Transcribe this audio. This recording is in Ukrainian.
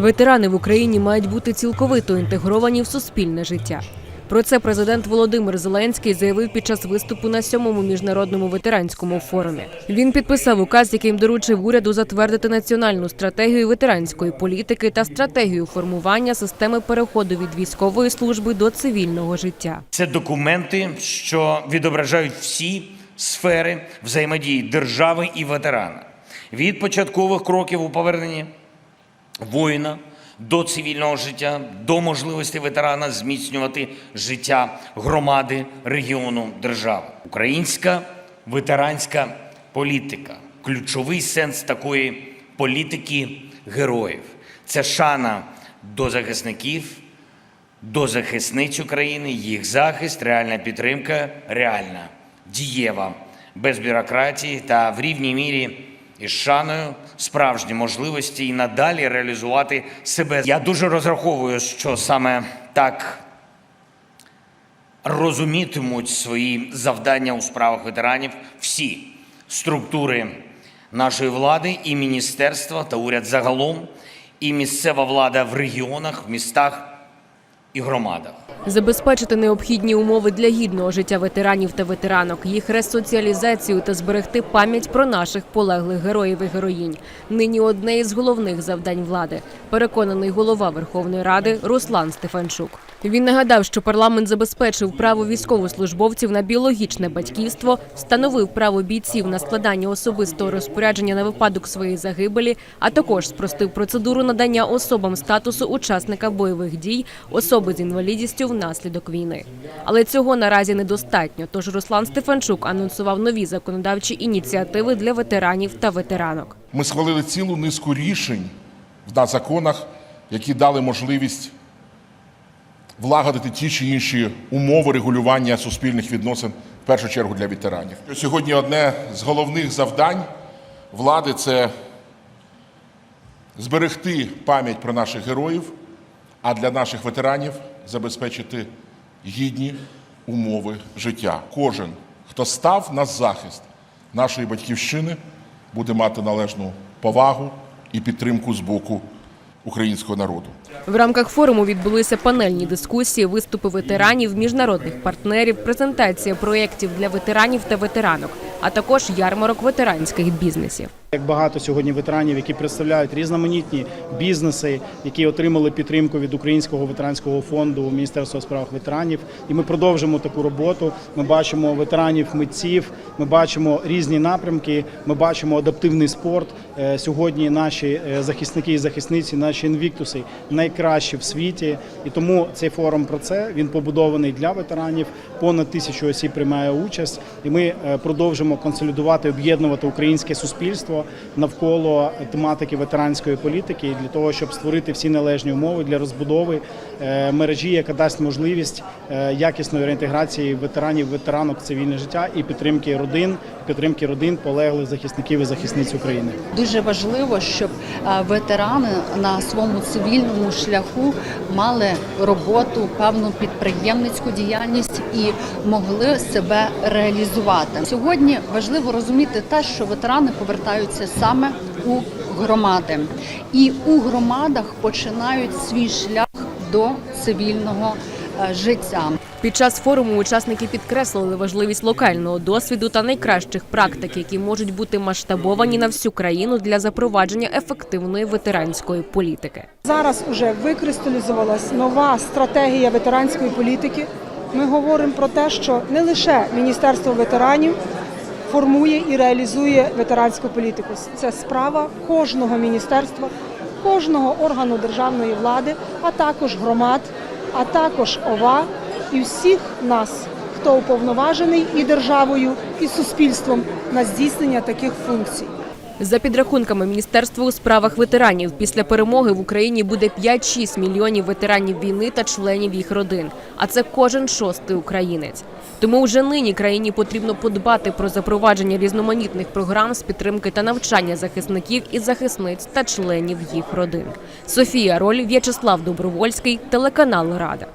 Ветерани в Україні мають бути цілковито інтегровані в суспільне життя. Про це президент Володимир Зеленський заявив під час виступу на сьомому міжнародному ветеранському форумі. Він підписав указ, яким доручив уряду затвердити національну стратегію ветеранської політики та стратегію формування системи переходу від військової служби до цивільного життя. Це документи, що відображають всі сфери взаємодії держави і ветерана від початкових кроків у поверненні воїна до цивільного життя, до можливості ветерана зміцнювати життя громади, регіону, держави. Українська ветеранська політика ключовий сенс такої політики героїв. Це шана до захисників, до захисниць України, їх захист, реальна підтримка, реальна, дієва, без бюрократії та в рівній мірі із шаною справжні можливості і надалі реалізувати себе. Я дуже розраховую, що саме так розумітимуть свої завдання у справах ветеранів всі структури нашої влади, і міністерства та уряд загалом, і місцева влада в регіонах, в містах і громадах. Забезпечити необхідні умови для гідного життя ветеранів та ветеранок, їх ресоціалізацію та зберегти пам'ять про наших полеглих героїв і героїнь. Нині одне із головних завдань влади. Переконаний голова Верховної Ради Руслан Стефанчук. Він нагадав, що парламент забезпечив право військовослужбовців на біологічне батьківство, встановив право бійців на складання особистого розпорядження на випадок своєї загибелі, а також спростив процедуру надання особам статусу учасника бойових дій, особи з інвалідністю внаслідок війни. Але цього наразі недостатньо. Тож Руслан Стефанчук анонсував нові законодавчі ініціативи для ветеранів та ветеранок. Ми схвалили цілу низку рішень на законах, які дали можливість влагодити ті чи інші умови регулювання суспільних відносин, в першу чергу для ветеранів. Сьогодні одне з головних завдань влади це зберегти пам'ять про наших героїв, а для наших ветеранів забезпечити гідні умови життя. Кожен, хто став на захист нашої батьківщини, буде мати належну повагу і підтримку з боку українського народу. В рамках форуму відбулися панельні дискусії, виступи ветеранів, міжнародних партнерів, презентація проєктів для ветеранів та ветеранок, а також ярмарок ветеранських бізнесів. Як багато сьогодні ветеранів, які представляють різноманітні бізнеси, які отримали підтримку від Українського ветеранського фонду Міністерства у справах ветеранів, і ми продовжимо таку роботу. Ми бачимо ветеранів, митців, ми бачимо різні напрямки. Ми бачимо адаптивний спорт. Е, Сьогодні наші е, захисники і захисниці, наші інвіктуси найкращі в світі. І тому цей форум про це він побудований для ветеранів. Понад тисячу осіб приймає участь, і ми е, продовжимо консолідувати, об'єднувати українське суспільство навколо тематики ветеранської політики для того, щоб створити всі належні умови для розбудови мережі, яка дасть можливість якісної реінтеграції ветеранів, ветеранок цивільне життя і підтримки родин, підтримки родин полеглих захисників і захисниць України. Дуже важливо, щоб е, ветерани на своєму цивільному шляху мали роботу, певну підприємницьку діяльність і могли себе реалізувати. Сьогодні важливо розуміти те, що ветерани повертаються саме у громади, і у громадах починають свій шлях до цивільного життя. Під час форуму учасники підкреслили важливість локального досвіду та найкращих практик, які можуть бути масштабовані на всю країну для запровадження ефективної ветеранської політики. Зараз вже викристалізувалась нова стратегія ветеранської політики. Ми говоримо про те, що не лише Міністерство ветеранів формує і реалізує ветеранську політику. Це справа кожного міністерства, кожного органу державної влади, а також громад, а також ОВА і всіх нас, хто уповноважений і державою, і суспільством на здійснення таких функцій. За підрахунками Міністерства у справах ветеранів, після перемоги в Україні буде 5-6 мільйонів ветеранів війни та членів їх родин. А це кожен шостий українець. Тому вже нині країні потрібно подбати про запровадження різноманітних програм з підтримки та навчання захисників і захисниць та членів їх родин. Софія Роль, В'ячеслав Добровольський, телеканал Рада.